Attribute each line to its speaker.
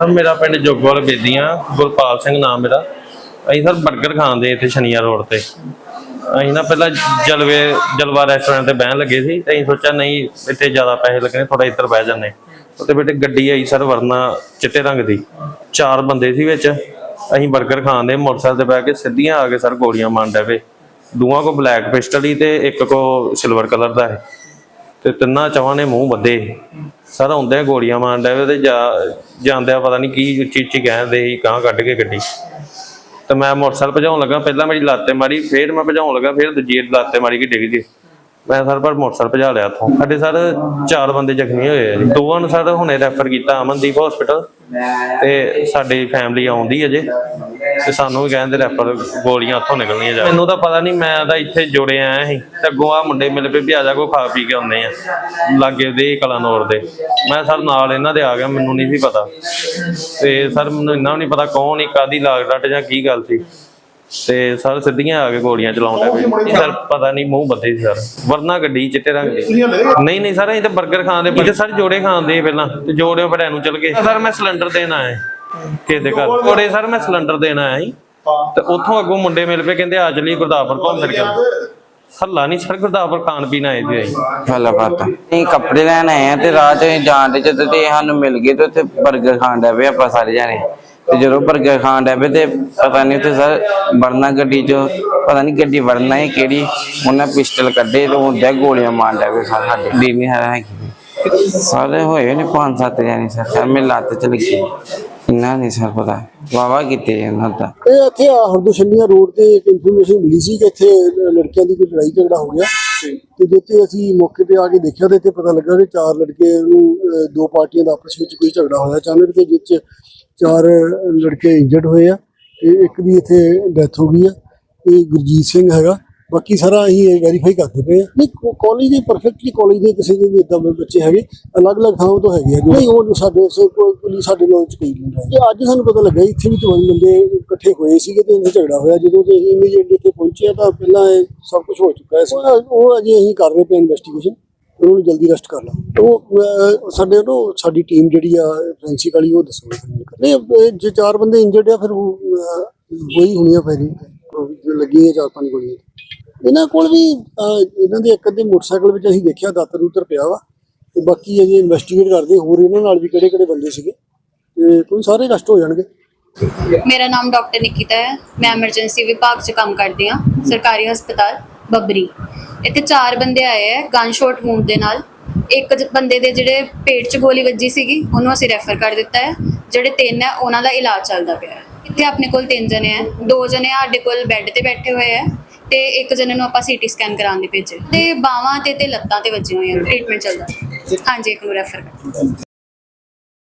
Speaker 1: Sir, ਮੇਰਾ ਪਿੰਡ ਜੋਗਵਾਲ ਬੇਦੀਆਂ ਗੁਰਪਾਲ ਸਿੰਘ ਨਾਮ ਮੇਰਾ। ਅਸੀਂ ਸਰ 버ਗਰ ਖਾਂਦੇ ਇੱਥੇ ਸ਼ਨੀਆ ਰੋਡ ਤੇ। ਅਸੀਂ ਨਾ ਪਹਿਲਾਂ ਜਲਵੇ, ਜਲਵਾ ਰੈਸਟੋਰੈਂਟ ਤੇ ਬਹਿਣ ਲੱਗੇ ਸੀ ਤੇ ਅਸੀਂ ਸੋਚਿਆ ਨਹੀਂ, ਇੱਥੇ ਜ਼ਿਆਦਾ ਪੈਸੇ ਲੱਗਣੇ ਥੋੜਾ ਇੱਧਰ ਬਹਿ ਜਾਂਦੇ। ਉੱਤੇ ਬੇਟੇ ਗੱਡੀ ਆਈ ਸਰ ਵਰਨਾ ਚਿੱਟੇ ਰੰਗ ਦੀ। ਚਾਰ ਬੰਦੇ ਸੀ ਵਿੱਚ। ਅਸੀਂ 버ਗਰ ਖਾਂਦੇ, ਮੋਟਰਸਾਈਕਲ ਤੇ ਬਹਿ ਕੇ ਸਿੱਧੀਆਂ ਆ ਕੇ ਸਰ ਗੋਲੀਆਂ ਮਾਰਨ ਡੈ ਪਏ। ਦੂਆਂ ਕੋ ਬਲੈਕ ਪਿਸਟਲ ਹੀ ਤੇ ਇੱਕ ਕੋ ਸਿਲਵਰ ਕਲਰ ਦਾ ਹੈ ਤੇ ਤਿੰਨਾਂ ਚਵਾਂ ਨੇ ਮੂੰਹ ਬੱਦੇ। ਸਰ ਹੁੰਦੇ ਗੋਲੀਆਂ ਮਾਰਨ ਡਏ ਤੇ ਜਾਂਦਿਆ ਪਤਾ ਨਹੀਂ ਕੀ ਉੱਚੀ ਉੱਚੀ ਕਹਿੰਦੇ ਸੀ ਕਾਂ ਕੱਢ ਕੇ ਗੱਡੀ। ਤੇ ਮੈਂ ਮੋਟਰਸਾਈਕਲ ਭਜਾਉਣ ਲੱਗਾ, ਪਹਿਲਾਂ ਮੇਰੀ ਲਾਤੇ ਮਾਰੀ, ਫੇਰ ਮੈਂ ਭਜਾਉਣ ਲੱਗਾ, ਫੇਰ ਦੂਜੀ ਲਾਤੇ ਮਾਰੀ ਕਿ ਡਿੱਗ ਗਈ। ਮੈਂ ਸਰ ਪਰ ਮੋਟਰਸਾਈਕਲ ਭਜਾ ਲਿਆ ਇੱਥੋਂ। ਸਾਡੇ ਸਰ ਚਾਰ ਬੰਦੇ ਜ਼ਖਮੀ ਹੋਏ ਆ ਜੀ। ਦੋਵਾਂ ਨੂੰ ਸਰ ਹੁਣੇ ਰੈਫਰ ਕੀਤਾ ਅਮਨਦੀਪ ਹਸਪੀਟਲ ਤੇ ਸਾਡੀ ਫੈਮਿਲੀ ਆਉਂਦੀ ਅਜੇ। ਤੇ ਸਾਨੂੰ ਵੀ ਕਹਿੰਦੇ ਰੈਫਰ ਗੋਲੀਆਂ ਉੱਥੋਂ ਨਿਕਲਣੀਆਂ ਜਾ ਮੈਨੂੰ ਤਾਂ ਪਤਾ ਨਹੀਂ ਮੈਂ ਤਾਂ ਇੱਥੇ ਜੁੜੇ ਆਇਆ ਸੀ। ਤੇ ਅੱਗੋਂ ਆ ਮੁੰਡੇ ਮਿਲ ਪਏ ਵੀ ਆ ਜਾ ਕੋ ਖਾ ਪੀ ਕੇ ਆਉਂਦੇ ਆ। ਲਾਗੇ ਦੇ ਕਲਾਨੌਰ ਦੇ। ਮੈਂ ਸਰ ਨਾਲ ਇਹਨਾਂ ਦੇ ਆ ਗਿਆ ਮੈਨੂੰ ਨਹੀਂ ਸੀ ਪਤਾ। ਤੇ ਸਰ ਮੈਨੂੰ ਇੰਨਾ ਵੀ ਨਹੀਂ ਪਤਾ ਕੌਣ ਹੀ ਕਾਦੀ ਲਾਗ ਡਟ ਜਾਂ ਕੀ ਗੱਲ ਸੀ। ਤੇ ਸਰ ਸਿੱਧੀਆਂ ਆ ਕੇ ਗੋਲੀਆਂ ਚਲਾਉਣ ਪਏ। ਸਰ ਪਤਾ ਨਹੀਂ ਮੂੰਹ ਬੱਦੇ ਸੀ ਸਰ। ਵਰਨਾ ਗੱਡੀ ਚਿੱਟੇ ਰੰਗ ਦੀ। ਨਹੀਂ ਨਹੀਂ ਸਰ ਅਸੀਂ ਤਾਂ 버ਗਰ ਖਾਂਦੇ ਇੱਥੇ ਸਰ ਜੋੜੇ ਖਾਂਦੇ ਪਹਿਲਾਂ। ਤੇ ਜੋੜਿਆਂ ਭੜਿਆਂ ਨੂੰ ਚਲ ਗਏ। ਸਰ ਮੈਂ ਸਿਲੰਡਰ ਦੇਣ ਆਇਆ ਕਿਸੇ ਦੇ ਘਰ। ਕੋੜੇ ਸਰ ਮੈਂ ਸਿਲੰਡਰ ਦੇਣ ਆਇਆ ਸੀ। ਤੇ ਉੱਥੋਂ ਅੱਗੋਂ ਮੁੰਡੇ ਮਿਲ ਪਏ ਕਹਿੰਦੇ ਆ ਚਲੀ ਗੁਰਦਾਸਪੁਰ ਘੁੰਮ ਫਿਰ ਕੇ ਹੱਲਾ ਨਹੀਂ ਸਰ ਗੁਰਦਾਸਪੁਰ ਖਾਣ ਪੀਣ ਆਏ ਸੀ ਅਸੀਂ।
Speaker 2: ਬਾਤ ਨਹੀਂ ਕੱਪੜੇ ਲੈਣ ਆਏ ਆ ਤੇ ਰਾਹ ਚ ਅਸੀਂ ਜਾਣ ਦੇ ਜਦੋਂ ਤੇ ਸਾਨੂੰ ਮਿਲ ਗਏ ਤੇ ਉੱਥੇ 버ਗਰ ਖਾਣ ਦਾ ਪਏ ਆਪਾਂ ਸਾਰੇ ਜਾਣੇ। ਤੇ ਜਦੋਂ 버ਗਰ ਖਾਣ ਦਾ ਪਏ ਤੇ ਪਤਾ ਨਹੀਂ ਉੱਥੇ ਸਰ ਵਰਨਾ ਗੱਡੀ ਚ ਪਤਾ ਨਹੀਂ ਗੱਡੀ ਵਰਨਾ ਹੈ ਕਿਹੜੀ ਉਹਨਾਂ ਪਿਸਟਲ ਕੱਢੇ ਤੇ ਹੁੰਦਾ ਗੋਲੀਆਂ ਮਾਰ ਦਾ ਪਏ ਸਰ ਸਾਡੇ। ਦੀ ਨਹੀਂ ਹੈ ਸਾਰੇ ਹੋਏ ਨੇ ਪੰਜ ਸੱਤ ਜਾਣੇ ਸਰ ਸਰ ਮੇਰੇ ਲੱਤ ਚ ਲੱਗੀ। ਇੰਨਾ ਨਹੀਂ ਸਰ ਪਤਾ ਵਾਵਾ ਕੀਤੇ ਉਹਨਾਂ ਦਾ।
Speaker 3: ਇਹ ਇੱਥੇ ਹਰਦੋਸ਼ਲੀਆਂ ਰੋਡ ਤੇ ਇੱਕ ਇਨਫੋਰਮੇਸ਼ਨ ਮਿਲੀ ਸੀ ਕਿ ਇੱਥੇ ਲੜਕਿਆਂ ਦੀ ਕੋਈ ਲੜਾਈ ਝਗੜਾ ਹੋ ਗਿਆ। ਤੇ ਜਿੱਥੇ ਅਸੀਂ ਮੌਕੇ ਤੇ ਆ ਕੇ ਦੇਖਿਆ ਤੇ ਇੱਥੇ ਪਤਾ ਲੱਗਾ ਕਿ ਚਾਰ ਲੜਕੇ ਨੂੰ ਦੋ ਪਾਰਟੀਆਂ ਦਾ ਆਪਸ ਵਿੱਚ ਕੋਈ ਝਗੜਾ ਹੋਇਆ। ਅਚਾਨਕ ਤੇ ਜਿਸ 'ਚ ਚਾਰ ਲੜਕੇ ਇੰਜਰਡ ਹੋਏ ਆ ਤੇ ਇੱਕ ਦੀ ਇੱਥੇ ਡੈਥ ਹੋ ਗਈ ਆ। ਇਹ ਗੁਰਜੀਤ ਸਿੰਘ ਹੈਗਾ। ਬਾਕੀ ਸਾਰਾ ਅਸੀਂ ਇਹ ਵੈਰੀਫਾਈ ਕਰਦੇ ਪਏ ਆ ਨਹੀਂ ਕਾਲਜ ਦੇ ਪਰਫੈਕਟਲੀ ਕਾਲਜ ਦੇ ਕਿਸੇ ਦੇ ਇਦਾਂ ਦੇ ਬੱਚੇ ਹੈਗੇ ਅਲੱਗ-ਅਲੱਗ ਥਾਵਾਂ ਤੋਂ ਹੈਗੇ ਆ ਨਹੀਂ ਉਹ ਸਾਡੇ ਕੋਈ ਸਾਡੇ ਨਾਲ ਚ ਕੋਈ ਨਹੀਂ ਹੈ ਅੱਜ ਸਾਨੂੰ ਪਤਾ ਲੱਗਾ ਇੱਥੇ ਵੀ ਚੌਵੀ ਬੰਦੇ ਇਕੱਠੇ ਹੋਏ ਸੀਗੇ ਤੇ ਇਹਨਾਂ ਝਗੜਾ ਹੋਇਆ। ਜਦੋਂ ਤੇ ਅਸੀਂ ਇਮੀਡੀਏਟਲੀ ਇੱਥੇ ਪਹੁੰਚੇ ਤਾਂ ਪਹਿਲਾਂ ਇਹ ਸਭ ਕੁਝ ਹੋ ਚੁੱਕਾ ਸੀ। ਉਹ- ਉਹ ਅਜੇ ਅਸੀਂ ਕਰ ਰਹੇ ਪਏ ਇਨਵੈਸਟੀਗੇਸ਼ਨ ਉਹਨਾਂ ਨੂੰ ਜਲਦੀ ਅਰੈਸਟ ਕਰ ਲਾਂ। ਉਹ ਸਾਡੇ ਨੂੰ ਸਾਡੀ ਟੀਮ ਜਿਹੜੀ ਆ ਫ੍ਰੈਂਸਿਕ ਵਾਲੀ ਉਹ ਦੱਸੋ। ਨਹੀਂ ਜੇ ਚਾਰ ਬੰਦੇ ਇੰਜਰਡ ਆ ਫਿਰ ਉਹ ਗੋਲੀ ਹੋਣੀ ਆ ਫਾਇਰਿੰਗ ਲੱਗੀ ਹੈ ਚਾਰ ਪੰਜ ਗੋਲੀਆਂ। ਇਹਨਾਂ ਕੋਲ ਵੀ ਇਹਨਾਂ ਦੇ ਇੱਕ ਅੱਧੇ ਮੋਟਰਸਾਈਕਲ ਵਿੱਚ ਅਸੀਂ ਦੇਖਿਆ ਦਾਤਰ ਉਤਰ ਪਿਆ ਵਾ ਤੇ ਬਾਕੀ ਅਜੇ ਇਨਵੈਸਟੀਗੇਟ ਕਰਦੇ, ਹੋਰ ਇਹਨਾਂ ਨਾਲ ਵੀ ਕਿਹੜੇ ਕਿਹੜੇ ਬੰਦੇ ਸੀਗੇ ਤੇ ਕੋਈ ਸਾਰੇ ਅਰੈਸਟ ਹੋ ਜਾਣਗੇ।
Speaker 4: ਮੇਰਾ ਨਾਮ ਡਾਕਟਰ ਨਿਕਿਤਾ ਹੈ। ਮੈਂ ਐਮਰਜੈਂਸੀ ਵਿਭਾਗ 'ਚ ਕੰਮ ਕਰਦੀ ਹਾਂ, ਸਰਕਾਰੀ ਹਸਪਤਾਲ ਬੱਬਰੀ। ਇੱਥੇ ਚਾਰ ਬੰਦੇ ਆਏ ਹੈ ਗਨ ਸ਼ਾਟ ਵੂੰਡ ਦੇ ਨਾਲ। ਇੱਕ ਬੰਦੇ ਦੇ ਜਿਹੜੇ ਪੇਟ 'ਚ ਗੋਲੀ ਵੱਜੀ ਸੀਗੀ, ਉਹਨੂੰ ਅਸੀਂ ਰੈਫਰ ਕਰ ਦਿੱਤਾ ਹੈ। ਜਿਹੜੇ ਤਿੰਨ ਹੈ, ਉਹਨਾਂ ਦਾ ਇਲਾਜ ਚੱਲਦਾ ਪਿਆ ਹੈ। ਇੱਥੇ ਆਪਣੇ ਕੋਲ ਤਿੰਨ ਜਣੇ ਹੈ। ਦੋ ਜਣੇ ਸਾਡੇ ਕੋਲ ਬੈੱਡ ਤੇ ਬੈਠੇ ਹੋਏ ਹੈ। ਤੇ ਇੱਕ ਜਣੇ ਨੂੰ ਆਪਾਂ ਸੀਟੀ ਸਕੈਨ ਕਰਾਉਣ ਲਈ ਭੇਜੇ ਤੇ ਬਾਹਾਂ ਤੇ ਤੇ ਲੱਤਾਂ ਤੇ ਵੱਜੀਆਂ ਹੋਈਆਂ। ਟ੍ਰੀਟਮੈਂਟ ਚੱਲਦਾ। ਹਾਂਜੀ, ਇੱਕ ਨੂੰ ਰੈਫਰ ਕਰ।